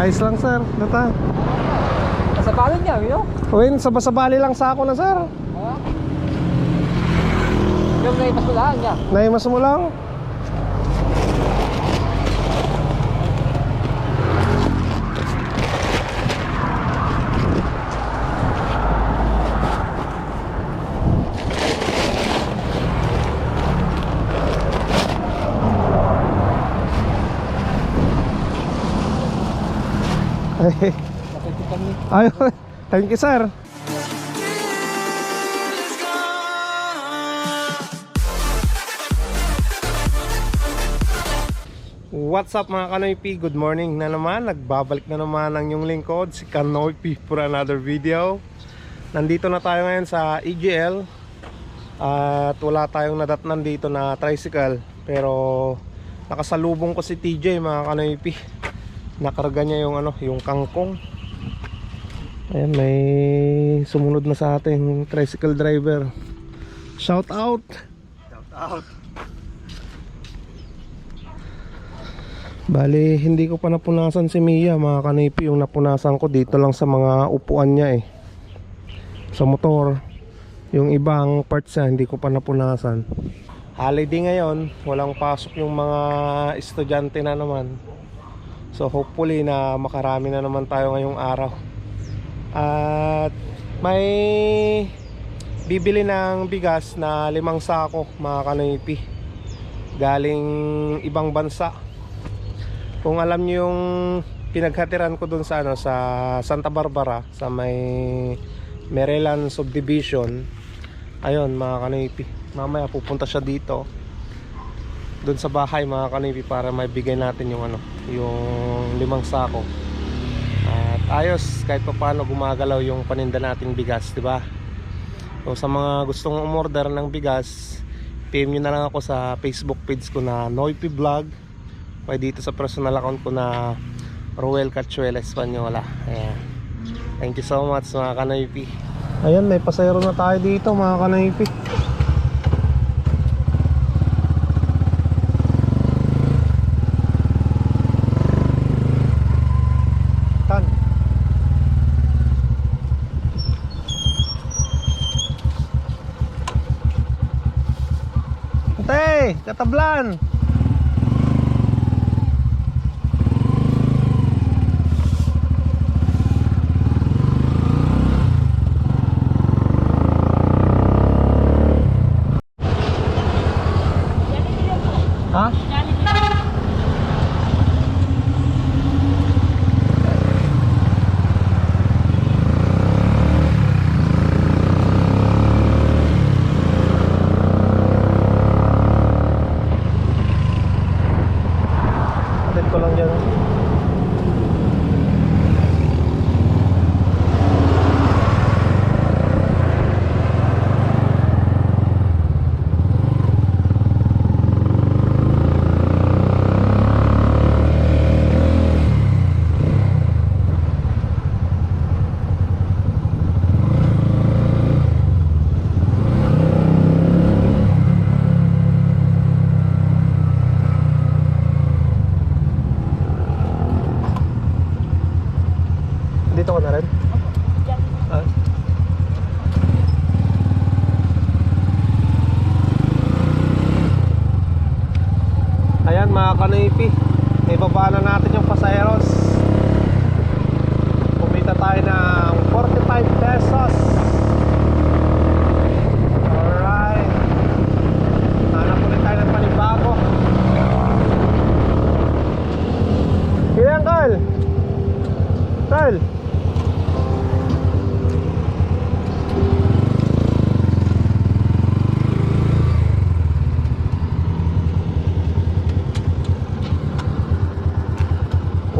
Ayos lang sir, nata. Sa balon niya, yun. Uwin, sabasabali lang sa ako na sir. Ha? Yung naipas mo lang niya. Naimas mo lang. Ay. Thank you, sir. What's up mga Kanoypi? Good morning na naman. Nagbabalik na naman ang yung lingkod, si Kanoypi for another video. Nandito na tayo ngayon sa EGL. At wala tayong nadatnan dito na tricycle. Pero nakasalubong ko si TJ mga Kanoypi. Nakarga niya yung ano, yung kangkong. Ayan, may sumunod na sa atin yung tricycle driver. Shout out! Shout out. Bali, hindi ko pa napunasan si Mia mga kanipi Yung napunasan ko dito lang sa mga upuan niya eh Sa motor Yung ibang parts niya hindi ko pa napunasan Holiday ngayon Walang pasok yung mga estudyante na naman So hopefully na makarami na naman tayo ngayong araw. At may bibili ng bigas na limang sako mga kanipi Galing ibang bansa. Kung alam niyo yung pinaghatiran ko dun sa ano sa Santa Barbara sa may Maryland subdivision ayun mga kanipi mamaya pupunta siya dito dun sa bahay mga kanipi para maibigay natin yung ano yung limang sako. At ayos kahit pa paano gumagalaw yung paninda nating bigas di ba? So sa mga gustong umorder ng bigas PM nyo na lang ako sa Facebook page ko na Noipi Vlog. Pwede dito sa personal account ko na Roel Cachuela Española Ayan. Thank you so much mga kanaypi Ayan may pasayro na tayo dito mga kanaypi Tan Ate, katablan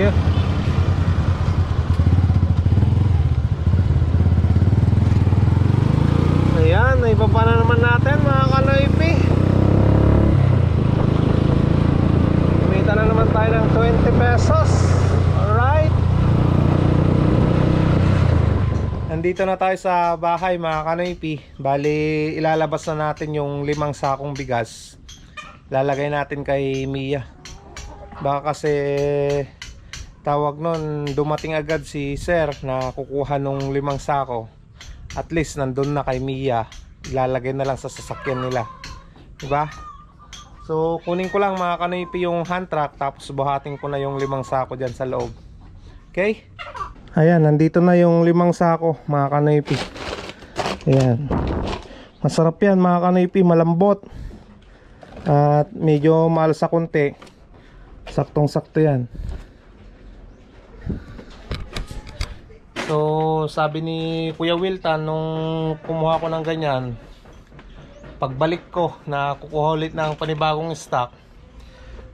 you. Ayan, naibaba na naman natin mga kanoipi. Kumita na naman tayo ng 20 pesos. Alright. Nandito na tayo sa bahay mga kanoipi. Bali, ilalabas na natin yung limang sakong bigas. Lalagay natin kay Mia. Baka kasi tawag nun, dumating agad si Sir na kukuha nung limang sako. At least nandun na kay Mia. Ilalagay na lang sa sasakyan nila. Diba? So, kunin ko lang mga kanoypi yung hand truck tapos buhatin ko na yung limang sako dyan sa loob. Okay? Ayan, nandito na yung limang sako, mga kanoypi. Ayan. Masarap yan, mga kanoypi, malambot. At medyo mahal sa konti. Saktong-sakto yan. So, sabi ni Kuya Wilton nung kumuha ko ng ganyan, pagbalik ko na kukuha ulit ng panibagong stock,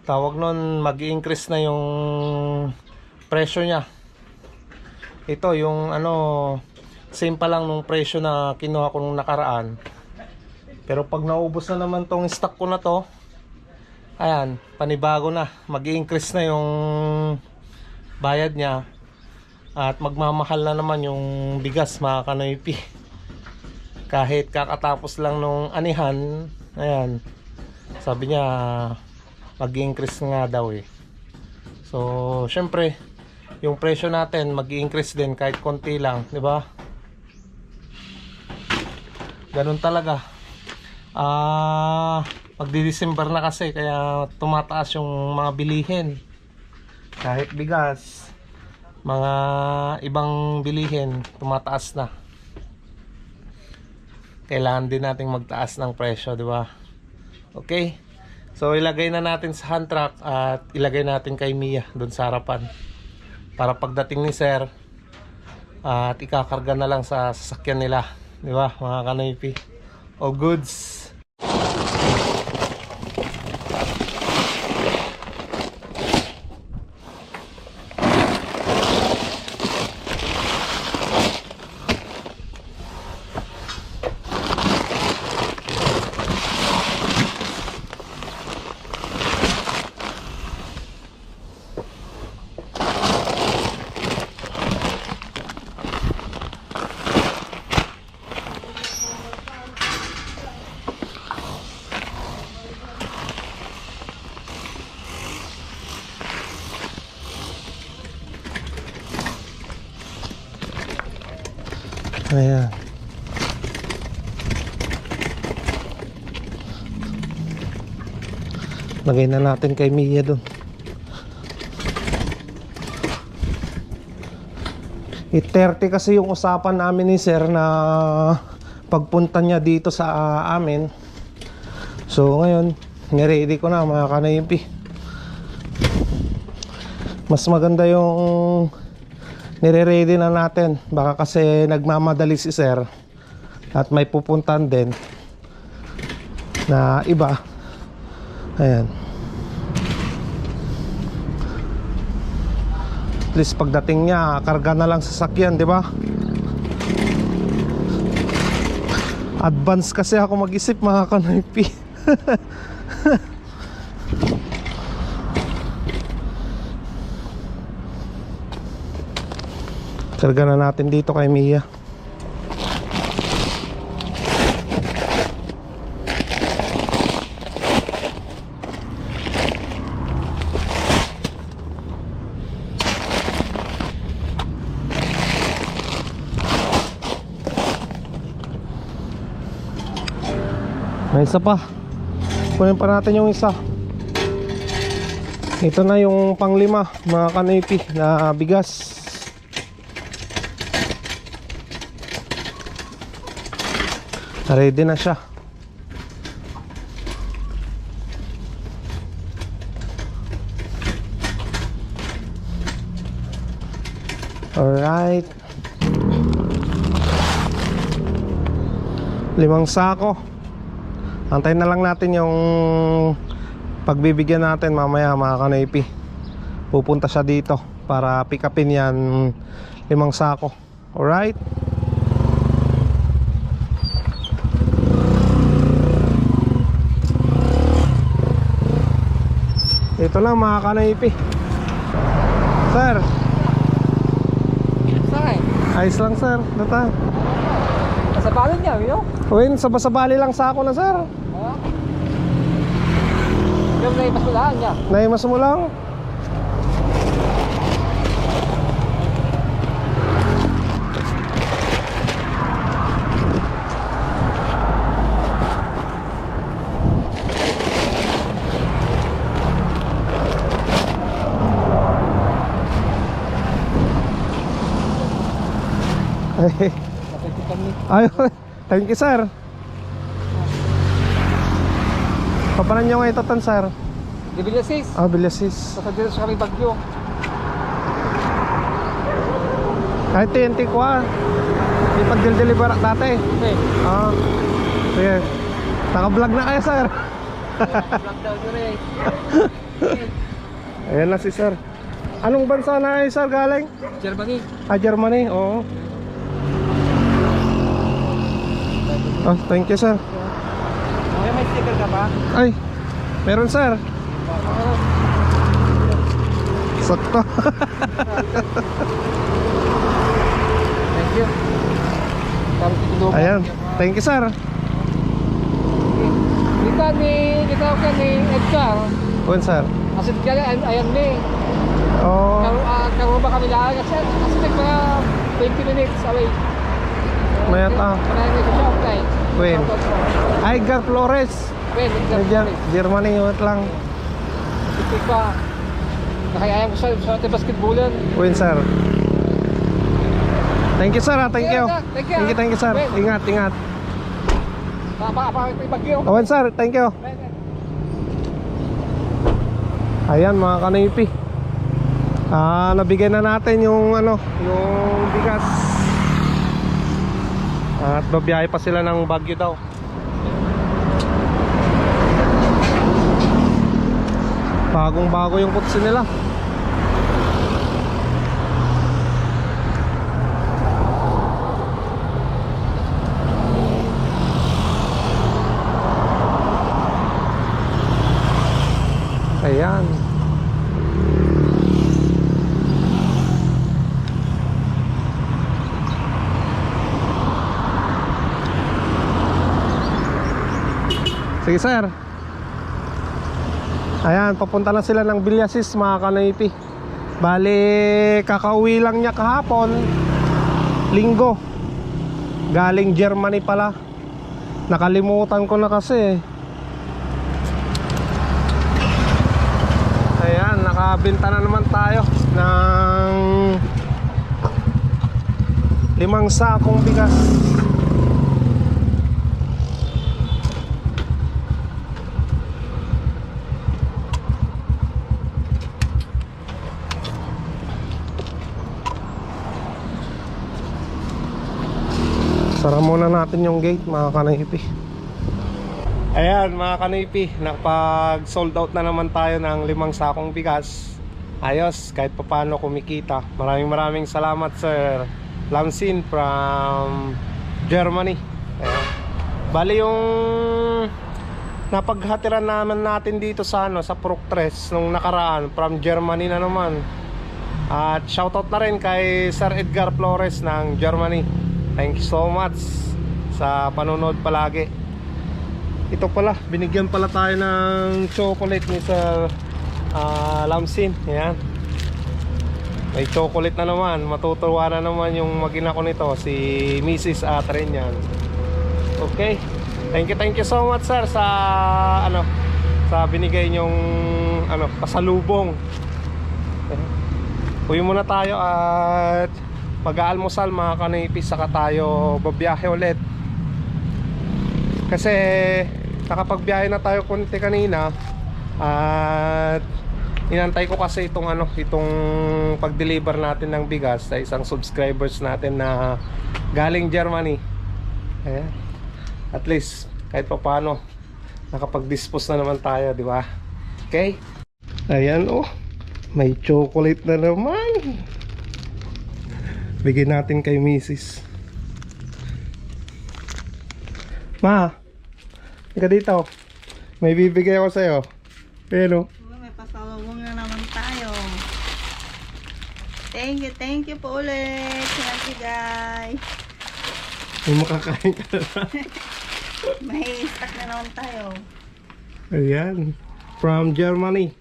tawag nun mag-increase na yung presyo niya. Ito yung ano same pa lang nung presyo na kinuha ko nung nakaraan. Pero pag naubos na naman tong stock ko na to ayan panibago na. Mag increase na yung bayad niya at magmamahal na naman yung bigas mga kanoypi kahit kakatapos lang nung anihan ayan sabi niya mag increase nga daw eh so syempre yung presyo natin mag-increase din kahit konti lang, di ba? Ganun talaga. Ah, magdi-December na kasi kaya tumataas yung mga bilihin. Kahit bigas, mga ibang bilihin tumataas na. Kailangan din nating magtaas ng presyo, di ba? Okay? So ilagay na natin sa hand truck at ilagay natin kay Mia doon sa harapan para pagdating ni sir at ikakarga na lang sa sasakyan nila di ba mga kanoypi o goods ayan lagay na natin kay Mia doon Eh, 30 kasi yung usapan namin ni Sir na pagpunta niya dito sa ah, amin. So ngayon, niready ko na mga kanayimpi. Mas maganda yung nire-ready na natin. Baka kasi nagmamadali si Sir at may pupuntan din na iba. Ayan. At pagdating niya, karga na lang sa sakyan, di ba? Advance kasi ako mag-isip mga kanoypi. Karga na natin dito kay Mia. May isa pa. Kunin pa natin yung isa. Ito na yung panglima, mga kanipi na bigas. Ready na siya. Alright. Limang sako. Antayin na lang natin yung pagbibigyan natin mamaya mga kanaypi. Pupunta siya dito para pick upin yan limang sako. Alright? Ito lang mga kanaypi. Sir, Saan? Ayos lang sir. Data. Nasa balon niya, yun. Uwin, sabasabali lang sa ako na sir. Yung naipas mo lang niya. Naimas mo lang. Ay, ay, thank you sir. Papanan nyo ngayon totan sir? Di? Ah, Bilasis. Sa dito sa kami bagyo. Kahit TNT ko ah. May pag-deliver dati. Okay. Ah. Sige. Naka-vlog na kayo, sir. Vlog daw yun eh. Ayan na si sir. Anong bansa na kayo, sir, galing? Germany. Ah, Germany, oo. Oh, thank you, sir. Okay, may sticker ka ba? Ay, meron, sir. Sakto. Thank you. Ayan. Thank you, sir. Dito ni, dito ka ni Edgar. Uwan, sir. Asin ka ayan, ayan ni. Oo. Karo, uh, karo ba kami lang? Kasi nagpa 20 minutes away. Mayat, ah. When? Ay, Gar Flores. When, Edgar. Germany, wait lang. Ito pa. Nakayayang ko sa, sa ating basketballan. Uwan, sir. Thank you, sir. ah. Thank you. Thank you. Thank you, sir. Ingat, ingat. Papa, papa, may bagyo. Owen, sir. Thank you. Ayan mga kanipi Ah, nabigyan na natin yung ano, yung bigas. At babiyahe pa sila ng Baguio daw. Bagong bago yung kutsi nila. Ayan. Sige sir. Ayan, papunta na sila ng Bilyasis mga kanipi. Bali, kakauwi lang niya kahapon. Linggo. Galing Germany pala. Nakalimutan ko na kasi. Ayan, nakabenta na naman tayo ng limang sakong bigas. Sara muna natin yung gate mga kanipi Ayan mga kanipi Nakapag sold out na naman tayo ng limang sakong bigas Ayos kahit papano kumikita Maraming maraming salamat sir Lamsin from Germany Ayan. Bali yung Napaghatiran naman natin dito sa ano sa Proctres nung nakaraan from Germany na naman. At shoutout na rin kay Sir Edgar Flores ng Germany. Thank you so much sa panonood palagi. Ito pala, binigyan pala tayo ng chocolate ni Sir ah, Lamsin. Ayan. May chocolate na naman. Matutuwa na naman yung magina ko nito, si Mrs. Atren yan. Okay. Thank you, thank you so much sir sa ano sa binigay niyong ano pasalubong. Uwi muna tayo at mag-aalmusal mga kanipis saka tayo babiyahe ulit. Kasi nakapagbiyahe na tayo konti kanina at inantay ko kasi itong ano itong pag-deliver natin ng bigas sa isang subscribers natin na galing Germany. Ayan at least kahit pa paano nakapag-dispose na naman tayo, di ba? Okay? Ayan oh. May chocolate na naman. Bigyan natin kay Mrs. Ma. Ika dito. May bibigay ako sa'yo. Pero, may pasalubong na naman tayo. Thank you, thank you po ulit sa nagbigay. May makakain ka na. May stock na naman tayo. Ayan. From Germany.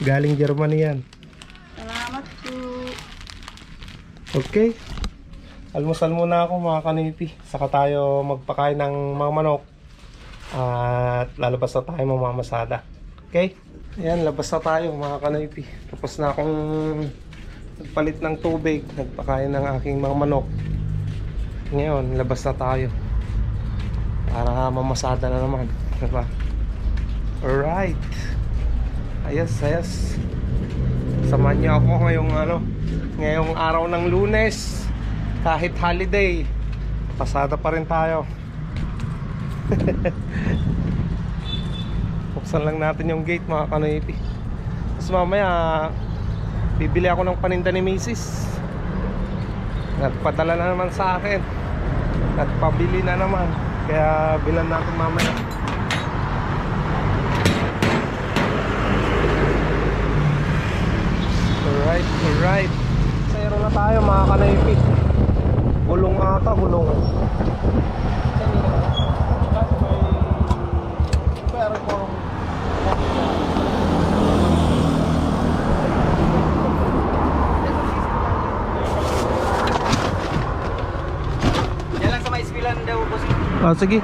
Galing Germany yan. Salamat po. Okay. Almusal muna ako mga kanipi. Saka tayo magpakain ng mga manok. At lalabas na tayo mamamasada. Okay? Ayan, labas na tayo mga kanipi. Tapos na akong nagpalit ng tubig. Nagpakain ng aking mga manok. Ngayon, labas na tayo. Para mamasada na naman. Diba? Alright. Ayos, ayos. Samahan niyo ako ngayong ano, ngayong araw ng lunes. Kahit holiday, pasada pa rin tayo. Buksan lang natin yung gate mga kanoipi. Tapos mamaya, bibili ako ng paninda ni Mrs. Nagpadala na naman sa akin. Nagpabili na naman. Kaya bilan natin mamaya. Alright, alright. Tayo mga kanaypi. Gulong ata, gulong. Ah, sige.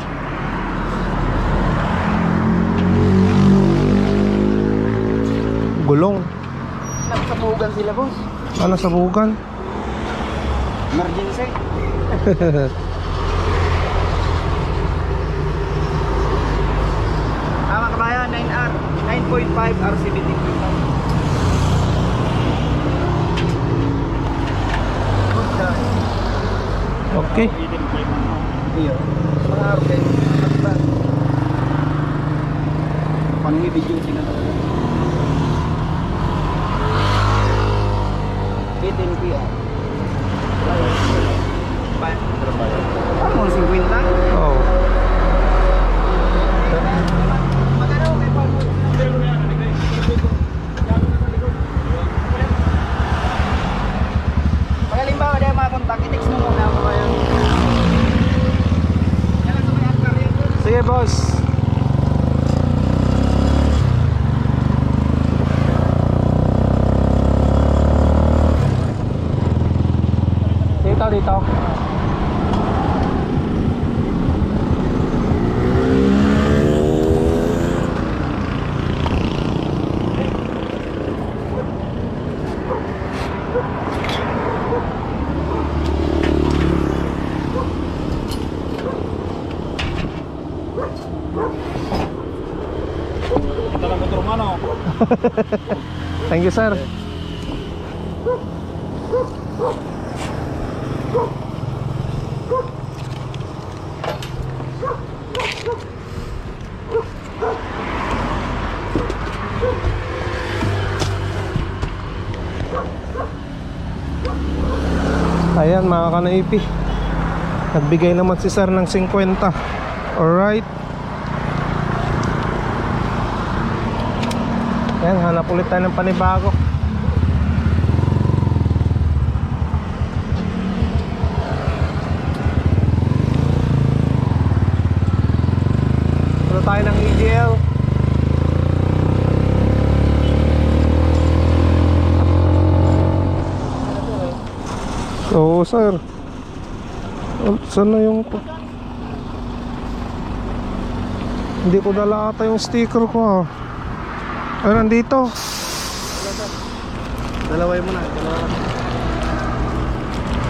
Gulong. Nagsabugan sila, boss. Ano sa bugan? Emergency. Tama kabayan, 9R. 9.5 RCBT. Okay. Iyo. Mga arke. At Pangi video sila na. 18 PR. Boss. Thank you, sir. Ayan mga kanaipi. Nagbigay naman si sir ng 50 Alright Ayan, hanap ulit tayo ng panibago. Punta tayo ng EGL Oo sir. Saan na yung Hindi ko dala ata yung sticker ko ah Ay nandito Dalaway mo na, dalawa.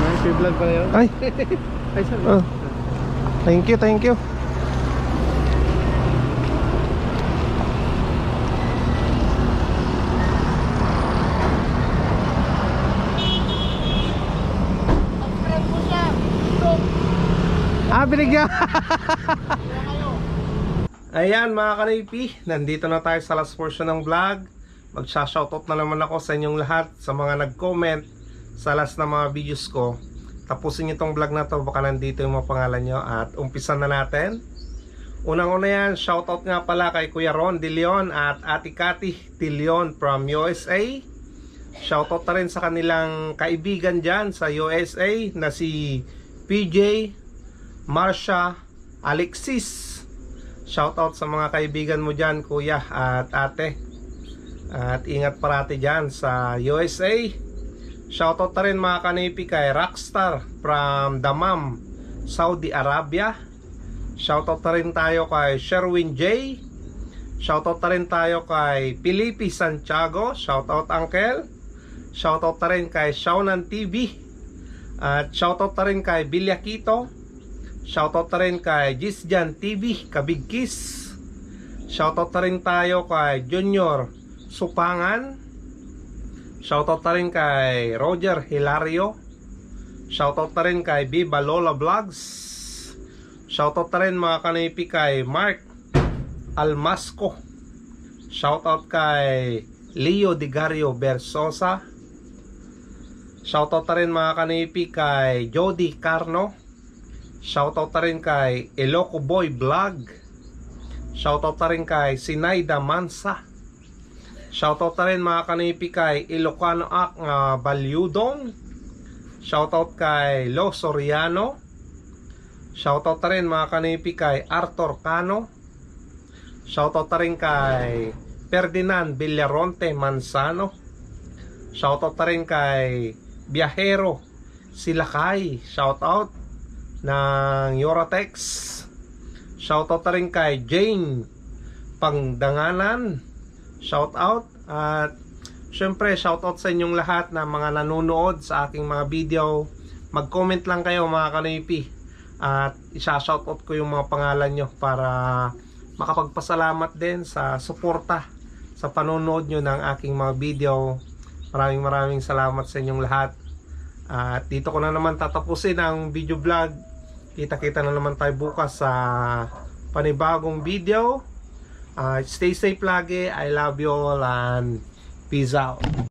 May vlog pala yun. Ay Ay, sir. ah. Thank you, thank you Ah, binigyan. Ayan mga kanipi, nandito na tayo sa last portion ng vlog. Magsha-shoutout na naman ako sa inyong lahat sa mga nag-comment sa last na mga videos ko. Tapusin niyo tong vlog na to, baka nandito yung mga pangalan nyo at umpisan na natin. Unang-una yan, shoutout nga pala kay Kuya Ron De Leon at Ate Cathy De Leon from USA. Shoutout na rin sa kanilang kaibigan dyan sa USA na si PJ, Marsha, Alexis. Shoutout sa mga kaibigan mo dyan kuya at ate. At ingat parati dyan sa USA. Shoutout na rin mga kanipi kay Rockstar from Damam, Saudi Arabia. Shoutout na rin tayo kay Sherwin J. Shoutout na rin tayo kay Felipe Santiago. Shoutout Uncle. Shoutout na rin kay Shaunan TV. At shoutout na rin kay Bilyakito. Shoutout na rin kay Gisjan TV, Kabig Kiss. Shoutout na rin tayo kay Junior Supangan. Shoutout na rin kay Roger Hilario. Shoutout na rin kay Viva Lola Vlogs. Shoutout na rin mga kanipi kay Mark Almasco. Shoutout kay Leo Digario Bersosa. Shoutout na rin mga kanipi kay Jody Carno. Shoutout na rin kay Eloco Boy Vlog. Shoutout na rin kay Sinaida Mansa. Shoutout na rin mga kanipi kay Ilocano Ak nga Balyudong. Shoutout kay Lo Soriano. Shoutout na rin mga kanipi kay Arthur Cano. Shoutout na rin kay Ferdinand Villaronte Manzano. Shoutout na rin kay Biahero Silakay. Shoutout ng Yoratex. Shoutout na rin kay Jane Pangdanganan. Shoutout at syempre shoutout sa inyong lahat na mga nanonood sa aking mga video. Mag-comment lang kayo mga kanipi at isa-shoutout ko yung mga pangalan nyo para makapagpasalamat din sa suporta sa panonood nyo ng aking mga video. Maraming maraming salamat sa inyong lahat. At dito ko na naman tatapusin ang video vlog. Kita-kita na naman tayo bukas sa panibagong video. Uh, stay safe lagi. I love you all and peace out.